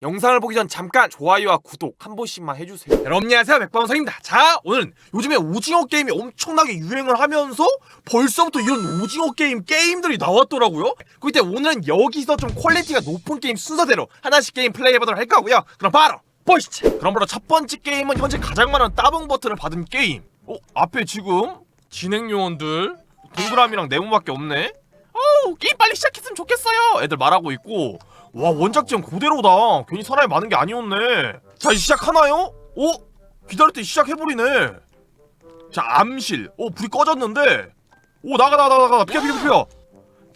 영상을 보기 전 잠깐 좋아요와 구독 한 번씩만 해주세요. 여러분 안녕하세요 백방성입니다. 자 오늘은 요즘에 오징어 게임이 엄청나게 유행을 하면서 벌써부터 이런 오징어 게임 게임들이 나왔더라고요. 그때 오늘은 여기서 좀 퀄리티가 높은 게임 순서대로 하나씩 게임 플레이해보도록 할 거고요. 그럼 바로 보시죠. 그럼 바로 첫 번째 게임은 현재 가장 많은 따봉 버튼을 받은 게임. 어 앞에 지금 진행 요원들 동그라미랑 네모밖에 없네. 어우 게임 빨리 시작했으면 좋겠어요. 애들 말하고 있고 와 원작지형 그대로다. 괜히 사람이 많은 게 아니었네. 자 이제 시작하나요? 오? 기다릴 때 시작해버리네. 자 암실. 오 불이 꺼졌는데. 오 나가 나가 나가 나가. 피어 피어 피어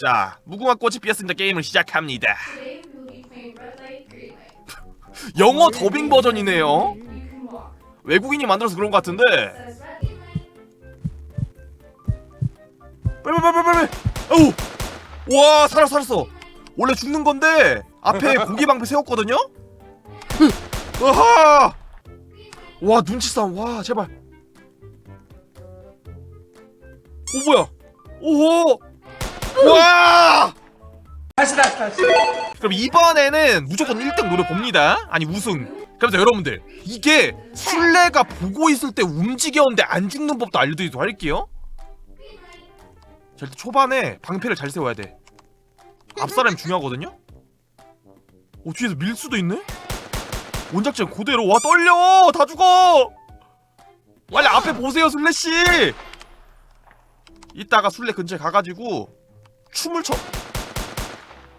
자 무궁화 꽃이 피었습니다. 게임을 시작합니다. 영어 더빙 버전이네요. 외국인이 만들어서 그런 것 같은데. Light. 빨리 빨리. 어우! 와 살았어 살았어 원래 죽는 건데 앞에 고기 방패 세웠거든요? 으하! 와 눈치 싸움. 와 제발. 오 뭐야? 오호! 와! 다시 다시 다시. 그럼 이번에는 무조건 1등 노려 봅니다. 아니 우승. 그래서 여러분들 이게 술래가 보고 있을 때 움직였는데 안 죽는 법도 알려드리도록 할게요. 자 일단 초반에 방패를 잘 세워야 돼 앞사람이 중요하거든요? 오 뒤에서 밀 수도 있네? 원작자 그대로 와 떨려! 다 죽어! 빨리 앞에 보세요 술래씨 이따가 술래 근처에 가가지고 춤을 춰.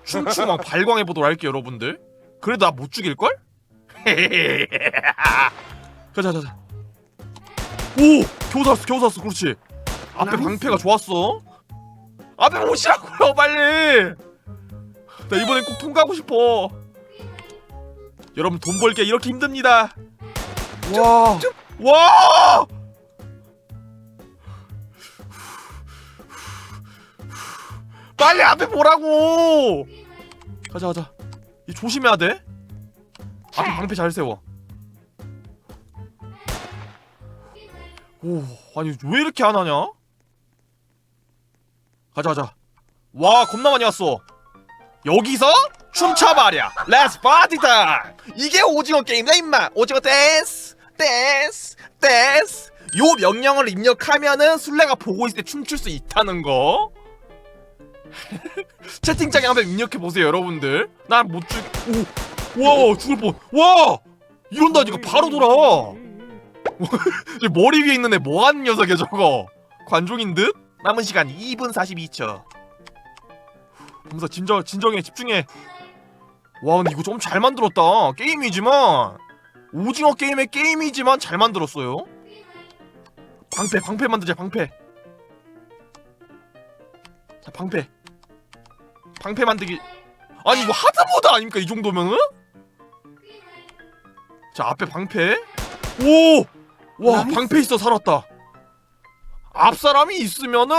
춤추고 막 발광해보도록 할게요 여러분들. 그래도 나 못 죽일걸? 가자 가자. 오! 겨우 살았어 겨우 살았어 그렇지. 앞에 방패가 좋았어. 앞에 오시라고요 빨리 나 이번엔 꼭 통과하고 싶어. 여러분 돈 벌기 이렇게 힘듭니다. 와. 와! 빨리 앞에 보라고! 가자 가자. 이 조심해야 돼. 앞에 방패 잘 세워. 오 아니 왜 이렇게 안 하냐? 가자 가자. 와 겁나 많이 왔어 여기서 춤춰봐랴 렛츠 파티 타임 이게 오징어 게임이다 임마. 오징어 댄스 댄스 댄스 요 명령을 입력하면은 술래가 보고 있을 때 춤출 수 있다는 거. 채팅창에 한번 입력해 보세요 여러분들. 난 못 죽... 오! 와 죽을 뻔 와! 이런다니까 바로 돌아. 저 머리 위에 있는 애 뭐하는 녀석이야 저거? 관종인 듯? 남은 시간 2분 42초 범사 진정, 진정해 집중해. 와 근데 이거 좀 잘 만들었다. 게임이지만. 오징어 게임의 게임이지만 잘 만들었어요. 방패 방패 만들자 방패. 자 방패. 방패 만들기. 아니 이거 하드모드 아닙니까 이 정도면은? 자 앞에 방패. 오! 와 방패 있어 살았다. 앞 사람이 있으면은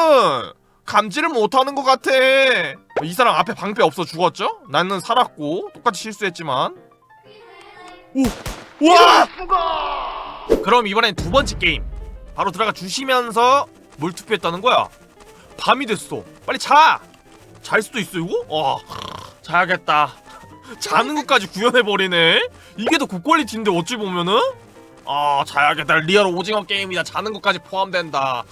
감지를 못하는 것 같아 이 사람 앞에 방패 없어 죽었죠? 나는 살았고 똑같이 실수했지만. 오! 와! 그럼 이번엔 두 번째 게임. 바로 들어가 주시면서 뭘 투표했다는 거야. 밤이 됐어. 빨리 자! 잘 수도 있어 이거? 와 자야겠다. 자는 것까지 구현해버리네. 이게 더 고퀄리티인데 어찌 보면은? 아 자야겠다. 리얼 오징어 게임이다. 자는 것까지 포함된다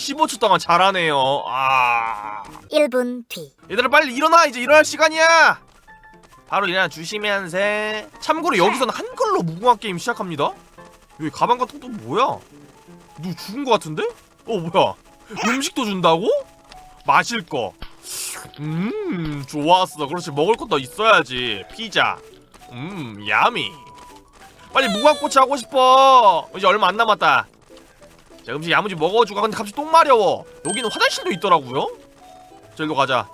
15초 동안 잘하네요 아 1분 뒤. 얘들아 빨리 일어나 이제 일어날 시간이야 바로 일어나 주시면서 참고로 여기서는 한글로 무궁화 게임 시작합니다 여기 가방 같은 것도 뭐야 누 죽은 거 같은데? 어 뭐야 음식도 준다고? 마실 거 음, 좋았어. 그렇지. 먹을 것도 있어야지. 피자. 음, 야미. 빨리 무궁화꽃이 하고 싶어. 이제 얼마 안 남았다. 자, 음식 야무지 먹어주고. 근데 갑자기 똥 마려워. 여기는 화장실도 있더라고요. 자, 일로 가자.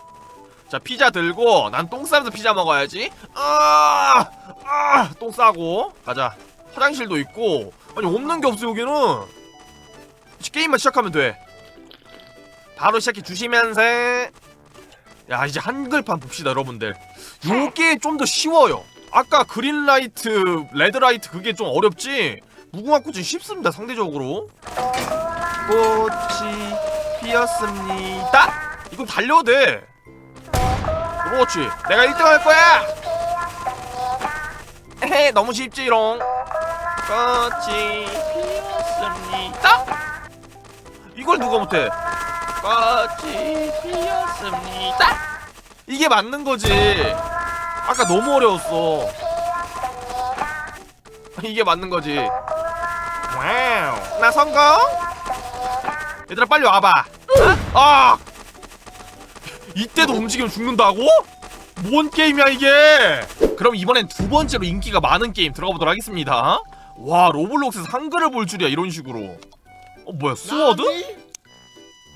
자, 피자 들고 난 똥 싸면서 피자 먹어야지. 아, 아, 똥 싸고 가자. 화장실도 있고. 아니 없는 게 없어 여기는. 게임만 시작하면 돼. 바로 시작해 주시면서 야 이제 한글판 봅시다 여러분들 요게 좀 더 쉬워요 아까 그린라이트 레드라이트 그게 좀 어렵지 무궁화 꽃은 쉽습니다 상대적으로 꽃이 피었습니다. 이거 달려도 돼. 그렇지 내가 1등 할 거야. 헤헤 너무 쉽지롱. 꽃이 피었습니다. 이걸 누가 못해? 꽃이 피었습니다. 이게 맞는 거지. 아까 너무 어려웠어. 이게 맞는 거지. 와우. 나 성공 얘들아 빨리 와봐 어? 아 이때도 움직이면 죽는다고? 뭔 게임이야 이게 그럼 이번엔 두 번째로 인기가 많은 게임 들어가 보도록 하겠습니다 와 로블록스에서 한글을 볼 줄이야 이런 식으로 어 뭐야 스워드?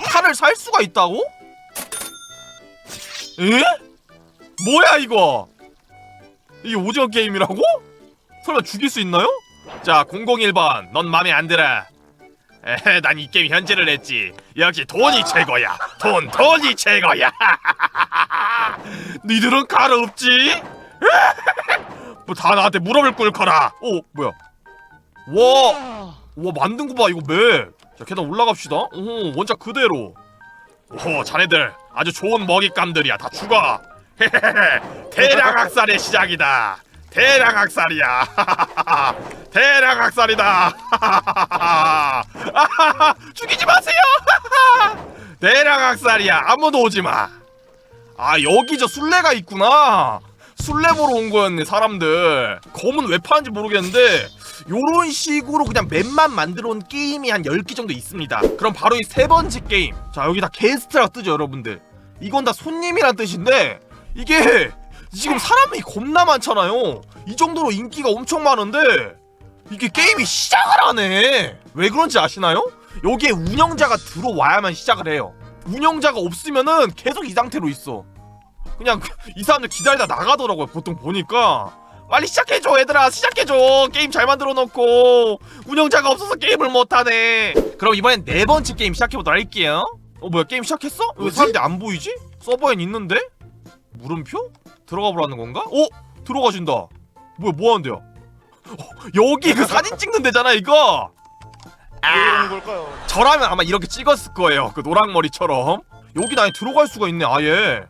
칼을 살 수가 있다고? 에? 뭐야 이거 이게 오징어 게임이라고? 설마 죽일 수 있나요? 자 001번 넌 맘에 안 들어 에헤 난 이 게임 현질을 했지 역시 돈이 최고야 돈 돈이 최고야 니들은 칼 없지? 뭐 다 나한테 무릎을 꿇거라 오 뭐야 와, 와 만든 거 봐 이거 맵. 자 계단 올라갑시다. 오 원작 그대로. 오 자네들 아주 좋은 먹잇감들이야 다 죽어. 헤헤헤 대량 학살의 시작이다. 대량 학살이야. 대량 학살이다. 죽이지 마세요. 대량 학살이야. 아무도 오지 마. 아 여기 저 술래가 있구나. 술래 보러 온 거였네 사람들. 검은 왜 파는지 모르겠는데 요런 식으로 그냥 맵만 만들어 온 게임이 한 10개 정도 있습니다. 그럼 바로 이 세 번째 게임. 자, 여기 다 게스트라고 뜨죠, 여러분들. 이건 다 손님이란 뜻인데 이게 지금 사람이 겁나 많잖아요. 이 정도로 인기가 엄청 많은데 이게 게임이 시작을 안 해. 왜 그런지 아시나요? 여기에 운영자가 들어와야만 시작을 해요. 운영자가 없으면은 계속 이 상태로 있어. 그냥 이 사람들 기다리다 나가더라고요. 보통 보니까 빨리 시작해줘 얘들아 시작해줘 게임 잘 만들어 놓고 운영자가 없어서 게임을 못하네 그럼 이번엔 네 번째 게임 시작해보도록 할게요 어 뭐야 게임 시작했어? 왜? 사람들이 안 보이지? 서버엔 있는데? 물음표? 들어가 보라는 건가? 어? 들어가신다 뭐야 뭐 하는데요? 어, 여기 그 사진 찍는 데잖아 이거 왜 이러는 걸까요? 저라면 아마 이렇게 찍었을 거예요. 그 노랑머리처럼. 여기 안에 들어갈 수가 있네, 아예.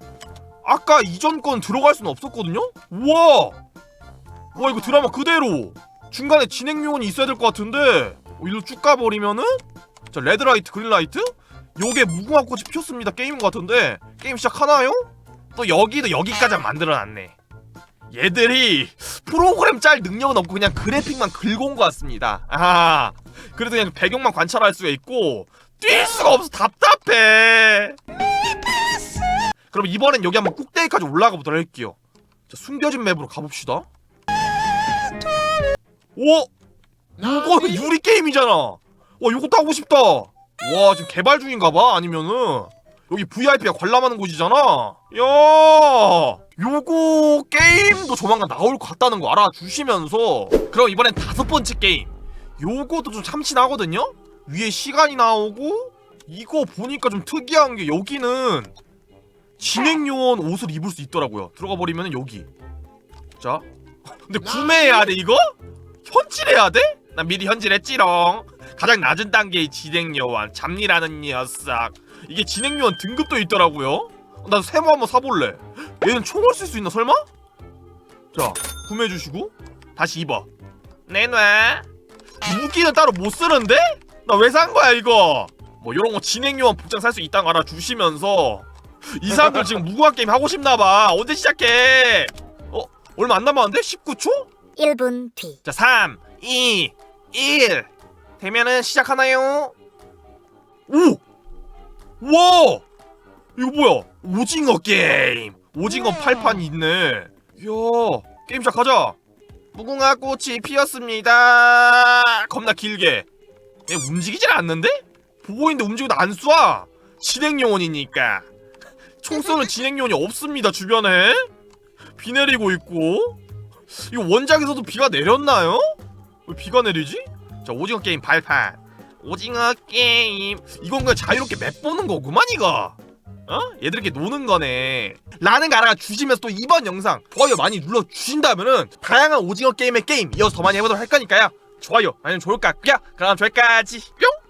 아까 이전 건 들어갈 수는 없었거든요? 우와! 와, 이거 드라마 그대로! 중간에 진행 요원이 있어야 될 것 같은데, 어, 일로 쭉 가버리면은, 자, 레드라이트, 그린라이트? 요게 무궁화 꽃이 피었습니다. 게임인 것 같은데, 게임 시작하나요? 또 여기도 여기까지 만들어놨네. 얘들이 프로그램 짤 능력은 없고 그냥 그래픽만 긁어온 것 같습니다. 아, 그래도 그냥 배경만 관찰할 수가 있고 뛸 수가 없어 답답해. 그럼 이번엔 여기 한번 꼭대기까지 올라가 보도록 할게요. 자, 숨겨진 맵으로 가봅시다. 오, 이거 유리 게임이잖아. 와, 이거 타고 싶다. 와, 지금 개발 중인가봐. 아니면은 여기 VIP가 관람하는 곳이잖아. 야, 요거 게임도 조만간 나올 것 같다는 거 알아주시면서 그럼 이번엔 다섯 번째 게임. 요것도 좀 참신하거든요. 위에 시간이 나오고 이거 보니까 좀 특이한 게 여기는 진행 요원 옷을 입을 수 있더라고요. 들어가 버리면 여기. 자, 근데 구매해야 돼 이거? 현질해야 돼? 난 미리 현질했지롱. 가장 낮은 단계의 진행 요원 잡니라는 녀석. 이게 진행 요원 등급도 있더라고요. 나 세모 한번 사볼래. 얘는 총을 쓸 수 있나 설마? 자, 구매해 주시고 다시 입어. 내놔. 무기는 따로 못 쓰는데? 나 왜 산 거야 이거? 뭐 이런 거 진행 요원 복장 살 수 있다는 거 알아주시면서 이 사람들 지금 무궁화 게임 하고 싶나 봐. 언제 시작해? 어? 얼마 안 남았는데? 19초? 1분 뒤. 자, 3, 2, 1. 되면은 시작하나요? 오! 와! 이거 뭐야? 오징어 게임. 오징어 팔판이 있네. 이야, 게임 시작하자. 무궁화 꽃이 피었습니다. 겁나 길게. 얘 움직이질 않는데? 보고 있는데 움직여도 안 쏴. 진행 요원이니까. 총 쏘는 진행 요원이 없습니다 주변에. 비 내리고 있고. 이거 원작에서도 비가 내렸나요? 왜 비가 내리지? 자 오징어 게임 발판. 오징어 게임. 이건 그냥 자유롭게 맵 보는 거구만 이거. 어? 얘들 이렇게 노는 거네. 라는 거 알아주시면서 또 이번 영상 좋아요 많이 눌러주신다면은 다양한 오징어 게임의 게임 이어서 더 많이 해보도록 할 거니까요. 좋아요 아니면 좋을 것 같고요 그럼 저기까지. 뿅